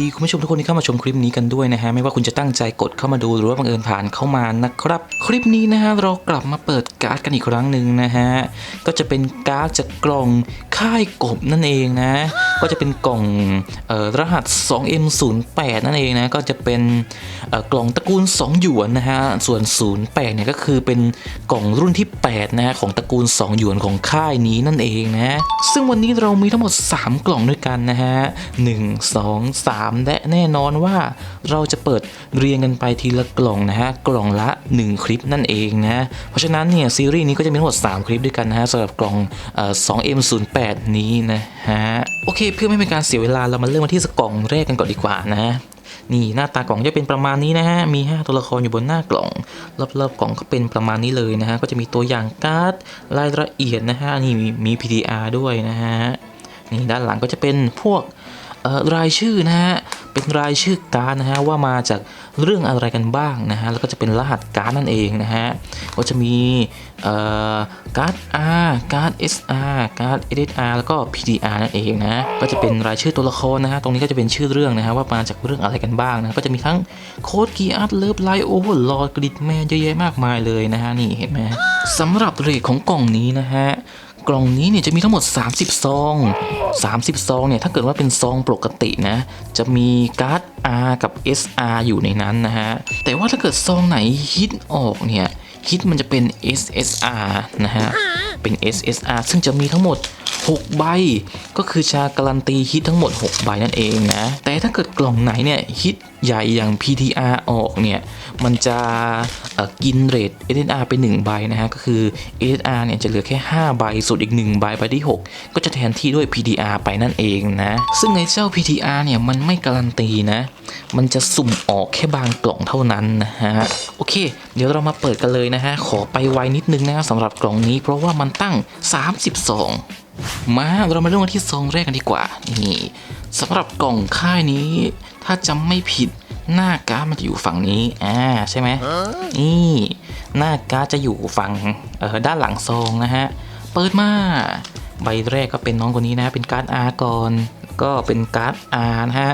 ดีคุณผู้ชมทุกคนที่เข้ามาชมคลิปนี้กันด้วยนะฮะไม่ว่าคุณจะตั้งใจกดเข้ามาดูหรือว่าบังเอิญผ่านเข้ามานะครับ คลิปนี้นะฮะเรากลับมาเปิดการ์ดกันอีกครั้งหนึ่งนะฮะก็จะเป็นการ์ดจากกล่องค่ายกบนั่นเองนะ ก็จะเป็นกล่องเอ่อรหัส 2M08 นั่นเองนะก็จะเป็นกล่องตระกูล 2 หยวนนะฮะส่วน 08เนี่ยก็คือเป็นกล่องรุ่นที่8นะฮะของตระกูล 2 หยวนของค่ายนี้นั่นเองนะซึ่งวันนี้เรามีทั้งหมด 3 กล่องด้วยกันนะฮะ1 2 3และแน่นอนว่าเราจะเปิดเรียงกันไปทีละกล่องนะฮะกล่องละ 1 คลิปนั่นเองนะเพราะฉะนั้นเนี่ยซีรีส์นี้ก็จะมีทั้งหมด 3 คลิปด้วยกันนะฮะสำหรับกล่องเอ่อ 2M08 นี้นะฮะโอเคเพื่อไม่เป็นการเสียเวลาเรามาเริ่มกันที่สกล่องแรกกันก่อนดีกว่านะนี่หน้าตากล่องจะเป็นประมาณนี้นะฮะ มี 5 ตัวละครอยู่บนหน้ากล่อง รอบๆกล่องก็เป็นประมาณนี้เลยนะฮะ ก็จะมีตัวอย่างการ์ดรายละเอียดนะฮะ นี่มี PTR ด้วยนะฮะ นี่ด้านหลังก็จะเป็นพวก รายชื่อนะฮะเป็นรายชื่อการนะฮะว่ามาจากเรื่องอะไรกันบ้างนะฮะแล้วก็จะเป็นรหัสการ์นั่นเองนะฮะก็จะมีเอ่อการ์ด R การ์ด SR การ์ด SSR แล้วก็ PDR นั่นเองนะก็จะเป็นรายชื่อตัวละครนะฮะตรงนี้ก็จะเป็นชื่อเรื่องนะฮะว่ามาจากเรื่องอะไรกันบ้างนะก็จะมีทั้งโค้ดกีอาร์ตเลิฟไลโอเวอร์ลอดกริดแมนเยอะแยะมากมายเลยนะฮะนี่เห็นไหมสำหรับเรทของกล่องนี้นะฮะ กล่องนี้เนี่ยจะมีทั้งหมด 30 ซอง 30 ซองเนี่ยถ้าเกิดว่าเป็นซองปกตินะจะมีการ์ด R กับ SR อยู่ในนั้นนะฮะแต่ว่าถ้าเกิดซองไหนฮิตออกเนี่ยฮิตมันจะเป็น SSR นะฮะเป็น SSR ซึ่งจะมีทั้งหมด 6 ใบ ก็คือชาการันตีฮิตทั้งหมด 6 ใบนั่นเองนะแต่ถ้าเกิดกล่องไหนเนี่ยฮิต ใหญ่อย่าง PTR ออกเนี่ย มันจะกินเรท SSR ไป 1 ใบนะฮะ ก็คือ SSR เนี่ยจะเหลือแค่ 5 ใบส่วนอีก 1 ใบใบที่ 6 ก็จะแทนที่ด้วย PTR ไปนั่นเองนะ ซึ่งในเจ้า PTR เนี่ย มันไม่การันตีนะ มันจะสุ่มออกแค่บางกล่องเท่านั้นนะฮะ โอเค เดี๋ยวเรามาเปิดกันเลยนะฮะ ขอไปไวนิดนึงนะสำหรับกล่องนี้เพราะว่ามันตั้ง 32 มาเรามาเริ่มกันที่ซองแรกกันดีกว่า นี่สำหรับกล่องค่ายนี้ ถ้าจำไม่ผิดหน้าการ์ดมันจะอยู่ฝั่งนี้ อ่า ใช่ไหม นี่ หน้าการ์ดจะอยู่ฝั่งเอ่อด้านหลังซองนะฮะ เปิดมา ใบแรกก็เป็นน้องคนนี้นะ เป็นการ์ด R ก่อน ก็เป็นการ์ด R นะฮะ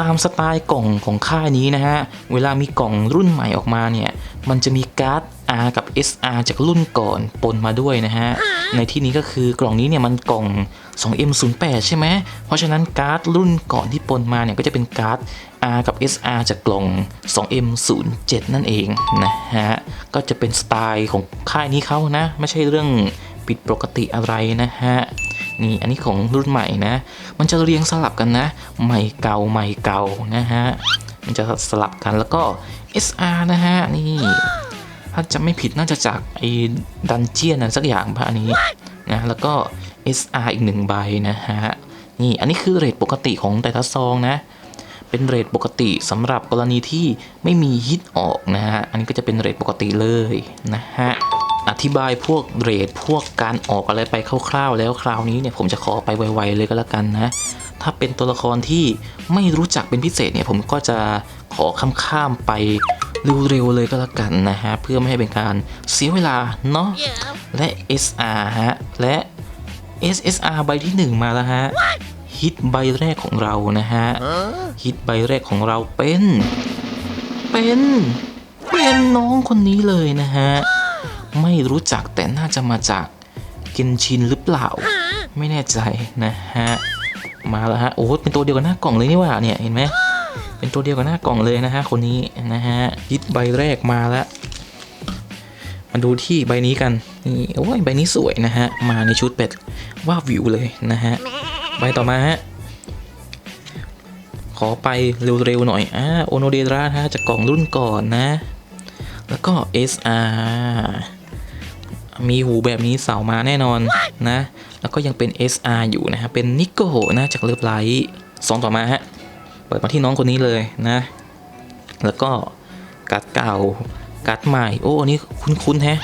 ตามสไตล์กล่องของค่ายนี้นะฮะ เวลามีกล่องรุ่นใหม่ออกมาเนี่ย มันจะมีการ์ด R กับ SR จากรุ่นก่อนปนมาด้วยนะฮะ ในที่นี้ก็คือกล่องนี้เนี่ยมันกล่อง 2M08 ใช่ไหม เพราะฉะนั้นการ์ดรุ่นก่อนที่ปนมาเนี่ยก็จะเป็นการ์ด R กับ SR จากกล่อง 2M07 นั่นเองนะฮะ ก็จะเป็นสไตล์ของค่ายนี้เขานะ ไม่ใช่เรื่องผิดปกติอะไรนะฮะ นี่อันนี้ของรุ่นใหม่นะ มันจะเรียงสลับกันนะ ใหม่เก่าใหม่เก่านะฮะ มันจะสลับกันแล้วก็ SR นะฮะนี่ ถ้าจะไม่ผิดน่าจะจากไอ้ดันเจียนนั้นสักอย่างพะอันนี้นะแล้วก็ SR อีกหนึ่งใบนะฮะนี่อันนี้คือเรทปกติของไดทัสซองนะเป็นเรทปกติสำหรับกรณีที่ไม่มีฮิตออกนะฮะอันนี้ก็จะเป็นเรทปกติเลยนะฮะอธิบายพวกเรทพวกการออกอะไรไปคร่าวๆ แล้วคราวนี้เนี่ยผมจะขอไปไวๆเลยก็แล้วกันนะถ้าเป็นตัวละครที่ไม่รู้จักเป็นพิเศษเนี่ยผมก็จะขอข้ามๆไป เร็วๆเลยก็แล้วกันนะฮะ เพื่อไม่ให้เป็นการเสียเวลาเนาะและ SR ฮะ และ SSR ใบที่ 1 มาแล้วฮะฮิตใบแรกของเรานะฮะฮิตใบแรกของเราเป็น เป็น เป็นน้องคนนี้เลยนะฮะ ไม่รู้จักแต่น่าจะมาจากเกนชินหรือเปล่าไม่แน่ใจนะฮะ มาแล้วฮะ โอ้เป็นตัวเดียวกับหน้ากล่องเลยนี่หว่าเนี่ยเห็นไหม เป็นตัวเดียวกับหน้ากล่องเลยนะฮะคนนี้นะฮะฮิตใบแรกมาแล้วมาดูที่ใบนี้กันนี่โอ้ยใบนี้สวยนะฮะมาในชุดเป็ดว่าวิวเลยนะฮะใบต่อมาฮะขอไปเร็วๆหน่อยอ่าโอโนเดราฮะจากกล่องรุ่นก่อนนะ แล้วก็ SR มีหูแบบนี้เสามาแน่นอนนะ แล้วก็ยังเป็น SR อยู่นะฮะเป็นนิโก้นะจากเลิฟไลท์สองต่อมาฮะ เปิดมาที่น้องคนนี้เลยนะ แล้วก็การ์ดเก่าการ์ดใหม่ โอ้ อันนี้คุ้นๆแฮะ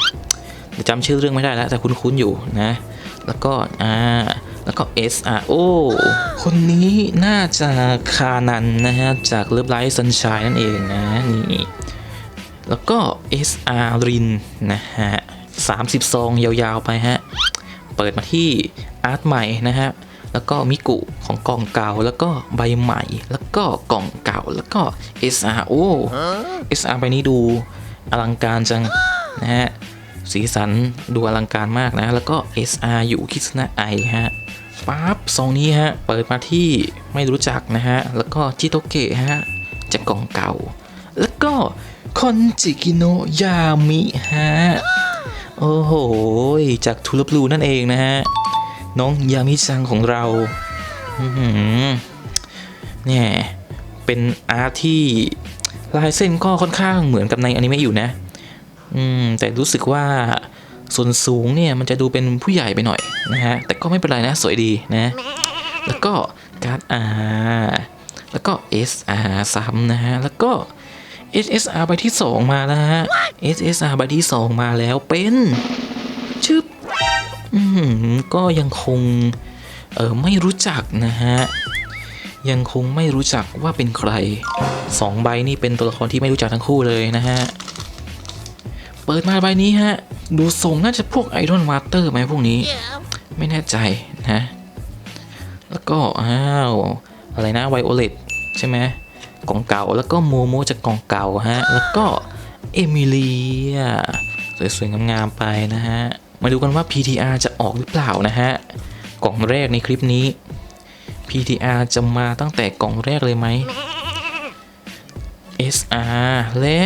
จำชื่อเรื่องไม่ได้แล้ว แต่คุ้นๆอยู่นะ แล้วก็ อ่า แล้วก็ SR โอคนนี้น่าจะคานันนะฮะ จากเลิฟไลท์ซันช n นั่นเองนะ นี่ แล้วก็ SR รินนะฮะ30ซองยาวๆไปฮะ เปิดมาที่อาร์ตใหม่นะฮะ แล้วก็มิกุของกล่องเก่าแล้วก็ใบใหม่ แล้วก็กล่องเก่าแล้วก็ SR โอ้ SR ใบนี้ดูอลังการจังนะฮะสีสันดูอลังการมากนะ แล้วก็ SR อยู่คิสนะไอฮะปั๊บซองนี้ฮะ เปิดมาที่ไม่รู้จักนะฮะ แล้วก็จิโตเกะฮะจากกล่องเก่า แล้วก็คอนจิกิโนะยามิฮะ โอ้โห จากทูลบลูนั่นเองนะฮะ น้องยามิซังของเราเนี่ยเป็นอาร์ตที่ลายเส้นก็ค่อนข้างเหมือนกับในอนิเมะอยู่นะ อืม แต่รู้สึกว่าส่วนสูงเนี่ยมันจะดูเป็นผู้ใหญ่ไปหน่อยนะฮะ แต่ก็ไม่เป็นไรนะสวยดีนะ แล้วก็การ์ด R แล้วก็ SR ซ้ำนะฮะ แล้วก็ SSR ใบที่ 2 มาแล้วฮะ SSR ใบที่ 2 มาแล้วเป็น ชึบอืม ก็ยังคงเออไม่รู้จักนะฮะ ยังคงไม่รู้จักว่าเป็นใครสองใบนี่เป็นตัวละครที่ไม่รู้จักทั้งคู่เลยนะฮะ เปิดมาใบนี้ฮะ ดูทรงน่าจะพวกไอรอนมาเตอร์ไหมพวกนี้ ไม่แน่ใจนะ แล้วก็อ้าวอะไรนะไวโอเลตใช่ไหมกล่องเก่าแล้วก็โมโมจากกล่องเก่าฮะ แล้วก็เอมิเลียสวยๆงามๆไปนะฮะ มาดูกันว่า PTR จะออกหรือเปล่านะฮะ กล่องแรกในคลิปนี้ PTR จะมาตั้งแต่กล่องแรกเลยไหม SR และ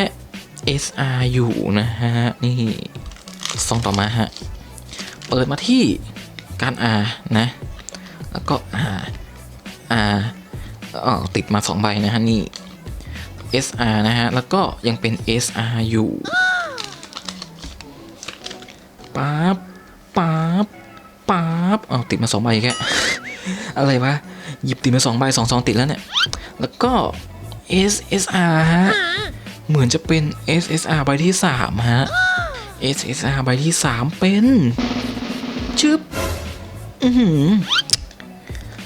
SR อยู่นะฮะ นี่ซองต่อมาฮะ เปิดมาที่การ R นะ แล้วก็ R R อ๋อติดมาสองใบนะฮะ นี่ SR นะฮะ แล้วก็ยังเป็น SR อยู่ ติดมาสองใบแกอะไรวะ หยิบติดมาสองใบสองซองติดแล้วเนี่ย แล้วก็ SSR ฮะ เหมือนจะเป็น SSR ใบที่3ฮะ SSR ใบที่3เป็นชึบอือ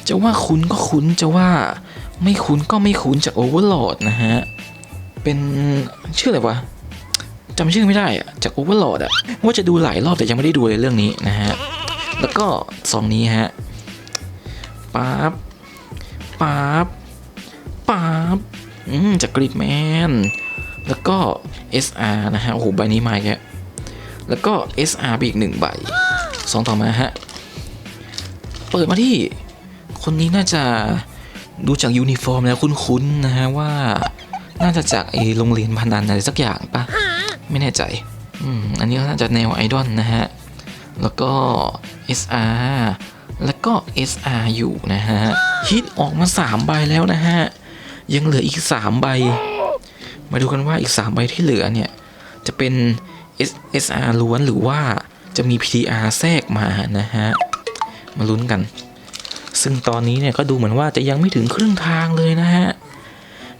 จะว่าคุ้นก็คุ้นจะว่าไม่คุ้นก็ไม่คุ้นจาก Overlord นะฮะ เป็นชื่ออะไรวะจำชื่อไม่ได้อะจาก Overlord อะว่าจะดูหลายรอบแต่ยังไม่ได้ดูเลยเรื่องนี้นะฮะ แล้วก็ซองนี้ฮะปั๊บปั๊บปั๊บอืมจากกริดแมนแล้วก็ SR นะฮะ โอ้โห ใบนี้มาแล้วแล้วก็ SR ไปอีกหนึ่งใบสองต่อมาฮะ เปิดมาที่ คนนี้น่าจะดูจากยูนิฟอร์มแล้วคุ้นๆนะฮะว่า น่าจะจากไอโรงเรียนพนันอะไรสักอย่างปะไม่แน่ใจ อืม อันนี้น่าจะแนวไอดอลนะฮะ แล้วก็ SR แล้วก็ SR อยู่นะฮะฮิตออกมา 3 ใบแล้วนะฮะ ยังเหลืออีก 3 ใบ มาดูกันว่าอีก 3 ใบที่เหลือเนี่ย จะเป็น S SR ล้วนหรือว่าจะมี PTR แทรกมานะฮะ มาลุ้นกัน ซึ่งตอนนี้เนี่ยก็ดูเหมือนว่าจะยังไม่ถึงครึ่งทางเลยนะฮะ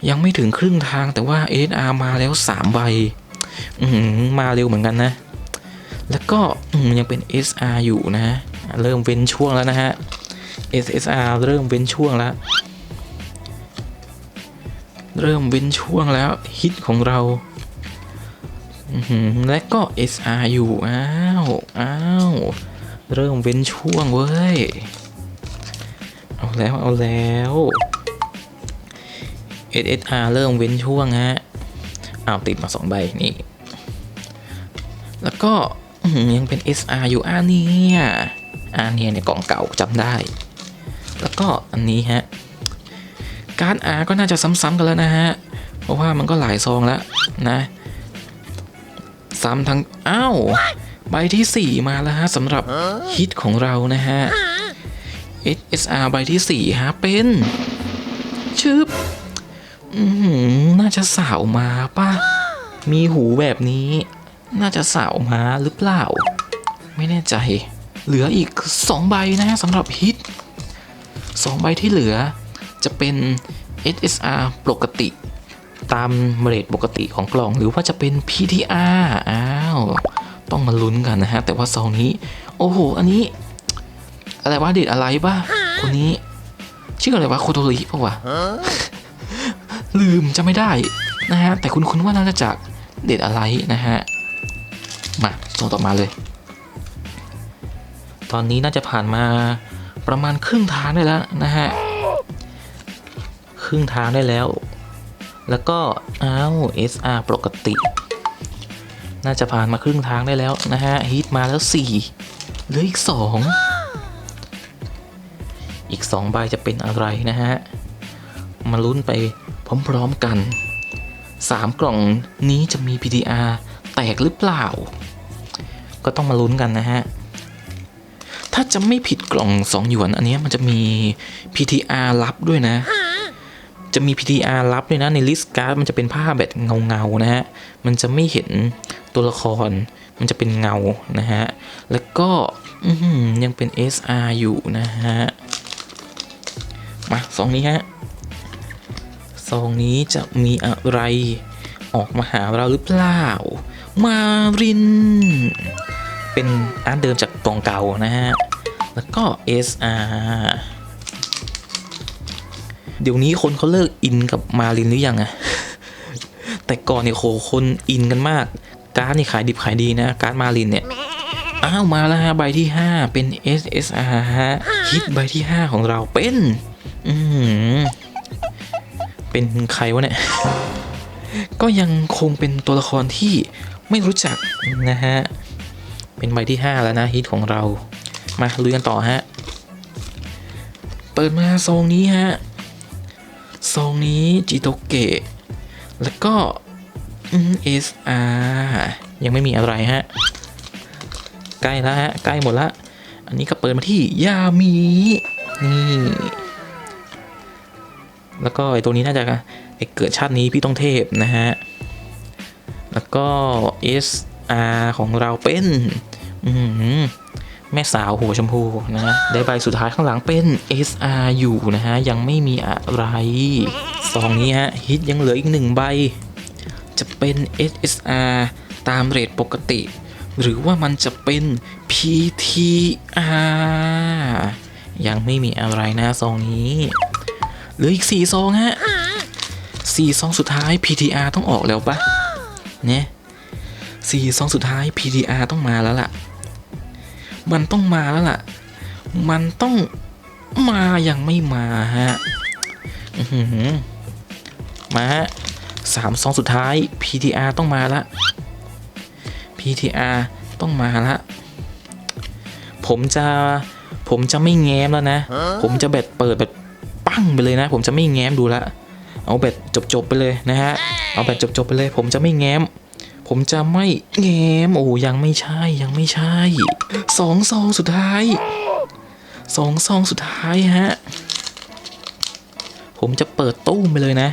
ยังไม่ถึงครึ่งทางแต่ว่า SR มาแล้ว 3 ใบอืมาเร็วเหมือนกันนะ แล้วก็ยังเป็น SR อยู่นะฮะเริ่มเว้นช่วงแล้วนะฮะ SSR เริ่มเว้นช่วงแล้ว เริ่มเว้นช่วงแล้วฮิตของเราและก็ SR อยู่อ้าวอ้าวเริ่มเว้นช่วงเว้ย เอาแล้วเอาแล้ว SSR เริ่มเว้นช่วงฮะอ้าวติดมาสองใบนี่ แล้วก็ ยังเป็น SR อยู่อ่าเนี่ยอ่าเนี่ยเนี่ยกล่องเก่าจำได้ แล้วก็อันนี้ฮะ การ์ด R ก็น่าจะซ้ำๆกันแล้วนะฮะ เพราะว่ามันก็หลายซองแล้วนะ ซ้ำทั้ง อ้าว ใบที่ 4 มาแล้วฮะสำหรับฮิตของเรานะฮะ S R ใบที่ 4 ฮะ เป็นชึบอือหือน่าจะสาวมาป่ะ มีหูแบบนี้ น่าจะสาวมาหรือเปล่า ไม่แน่ใจ เหลืออีก 2 ใบนะฮะสำหรับฮิต2ใบที่เหลือจะเป็น SSR ปกติ ตามเรทปกติของกล่อง หรือว่าจะเป็น PTR อ้าวต้องมาลุ้นกันนะฮะ แต่ว่าซองนี้ โอ้โห อันนี้ อะไรวะเด็ดอะไรป่ะคนนี้ ชื่ออะไรวะโคโตริปะวะ ลืมจะไม่ได้นะฮะ แต่คุณคุณว่าน่าจะจากเด็ดอะไรนะฮะ มาส่งต่อมาเลย ตอนนี้น่าจะผ่านมาประมาณครึ่งทางได้แล้วนะฮะ ครึ่งทางได้แล้ว แล้วก็อ้าว SR ปกติ น่าจะผ่านมาครึ่งทางได้แล้วนะฮะฮิตมาแล้ว4เหลืออีก 2 อีก2ใบจะเป็นอะไรนะฮะ มาลุ้นไปพร้อมๆกัน 3 กล่องนี้จะมี PTR แตกหรือเปล่า ก็ต้องมาลุ้นกันนะฮะ ถ้าจะไม่ผิดกล่อง 2 หยวน อันนี้มันจะมี PTR ลับด้วยนะ จะมี PTR ลับด้วยนะ ในลิสต์การ์ดมันจะเป็นภาแบบเงาๆนะฮะ มันจะไม่เห็นตัวละคร มันจะเป็นเงานะฮะ แล้วก็ยังเป็น SR อยู่นะฮะ มาซองนี้ฮะซองนี้จะมีอะไรออกมาหาเราหรือเปล่า มาริน เป็นอาร์ตเดิมจากกองเก่านะฮะ แล้วก็ SR เดี๋ยวนี้คนเขาเลิกอินกับมารินหรือยังอะแต่ก่อนเนี่ยโหคนอินกันมาก การ์ดนี่ขายดิบขายดีนะ การ์ดมารินเนี่ย อ้าวมาแล้วฮะใบที่ 5 เป็น SSR ฮะฮิตใบที่ 5 ของเราเป็น อืมเป็นใครวะเนี่ย ก็ยังคงเป็นตัวละครที่ไม่รู้จักนะฮะ เป็นใบที่ 5 แล้วนะฮิตของเรา มาลุยกันต่อฮะ เปิดมาซองนี้ฮะ ซองนี้จิโตเกะ แล้วก็เอสอายังไม่มีอะไรฮะ ใกล้แล้วฮะ ใกล้หมดละ อันนี้ก็เปิดมาที่ยามีนี่แล้วก็ไอตัวนี้น่าจะไอเกิดชาตินี้พี่ต้องเทพนะฮะ แล้วก็ SR ของเราเป็น แม่สาวหัวชมพูนะฮะได้ใบสุดท้ายข้างหลังเป็น SR อยู่นะฮะ ยังไม่มีอะไรซองนี้ฮะ ฮิตยังเหลืออีกหนึ่งใบ จะเป็น SSR ตามเรทปกติ หรือว่ามันจะเป็น PTR ยังไม่มีอะไรนะซองนี้เหลืออีก4ซองฮะสี่ซองสุดท้าย PTR ต้องออกแล้วปะเนี่ยสี่ซองสุดท้าย PTR ต้องมาแล้วล่ะ มันต้องมาแล้วล่ะ มันต้องมาอยังไม่มาฮะมาฮะสามซองสุดท้าย PTR ต้องมาละ PTR ต้องมาละ ผมจะผมจะไม่แง้มแล้วนะ ผมจะแบบเปิดแบบปั้งไปเลยนะ ผมจะไม่แง้มดูละ เอาแบบจบๆไปเลยนะฮะ เอาแบบจบๆไปเลย ผมจะไม่แง้ม ผมจะไม่แง้มโอ้ยังไม่ใช่ยังไม่ใช่สองซองสุดท้ายสองซองสุดท้ายฮะ ผมจะเปิดตู้มไปเลยนะ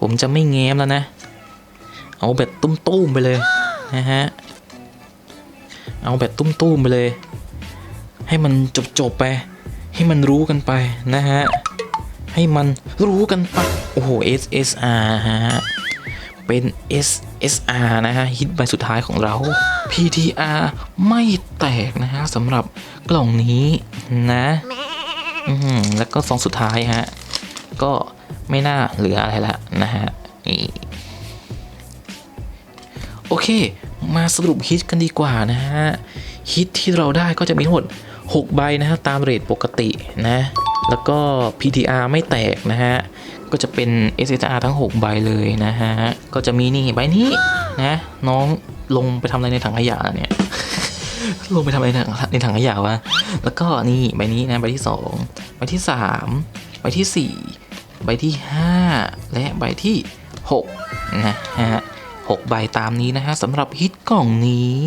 ผมจะไม่แง้มแล้วนะ เอาแบบตุ้มๆไปเลยนะฮะ เอาแบบตุ้มๆไปเลย ให้มันจบๆไป ให้มันรู้กันไปนะฮะ ให้มันรู้กันไป โอ้โห SSR ฮะ เป็น SSR นะฮะฮิตใบสุดท้ายของเรา PTR ไม่แตกนะฮะสำหรับกล่องนี้นะแล้วก็ซองสุดท้ายฮะ ก็ไม่น่าเหลืออะไรละนะฮะนี่โอเค มาสรุปฮิตกันดีกว่านะฮะ ฮิตที่เราได้ก็จะมีทั้งหมด 6 ใบนะฮะ ตามเรทปกตินะ แล้วก็ PTR ไม่แตกนะฮะ ก็จะเป็น SSR ทั้ง 6 ใบเลยนะฮะ ก็จะมีนี่ใบนี้นะน้องลงไปทำอะไรในถังขยะเนี่ยลงไปทำอะไรในถังในถังขยะวะ แล้วก็นี่ใบนี้นะใบที่ 2 ใบที่ 3 ใบที่ 4 ใบที่ 5 และใบที่ 6 นะฮะหกใบตามนี้นะฮะสำหรับฮิตกล่องนี้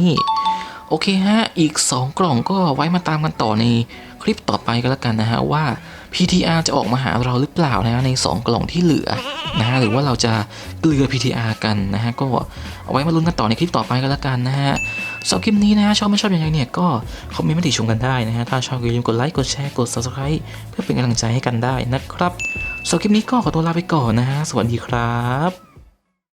โอเคฮะ อีก 2 กล่องก็ไว้มาตามกันต่อในคลิปต่อไปก็แล้วกันนะฮะว่า PTR จะออกมาหาเราหรือเปล่านะใน 2 กล่องที่เหลือนะฮะหรือว่าเราจะเกลือ PTR กันนะฮะก็เอาไว้มาลุ้นกันต่อในคลิปต่อไปก็แล้วกันนะฮะสำหรับคลิปนี้นะฮะชอบไม่ชอบยังไงเนี่ยก็คอมเมนต์มาติชมกันได้นะฮะถ้าชอบก็อย่าลืมกดไลค์กดแชร์กด subscribe เพื่อเป็นกำลังใจให้กันได้นะครับสำหรับคลิปนี้ก็ขอตัวลาไปก่อนนะฮะสวัสดีครับ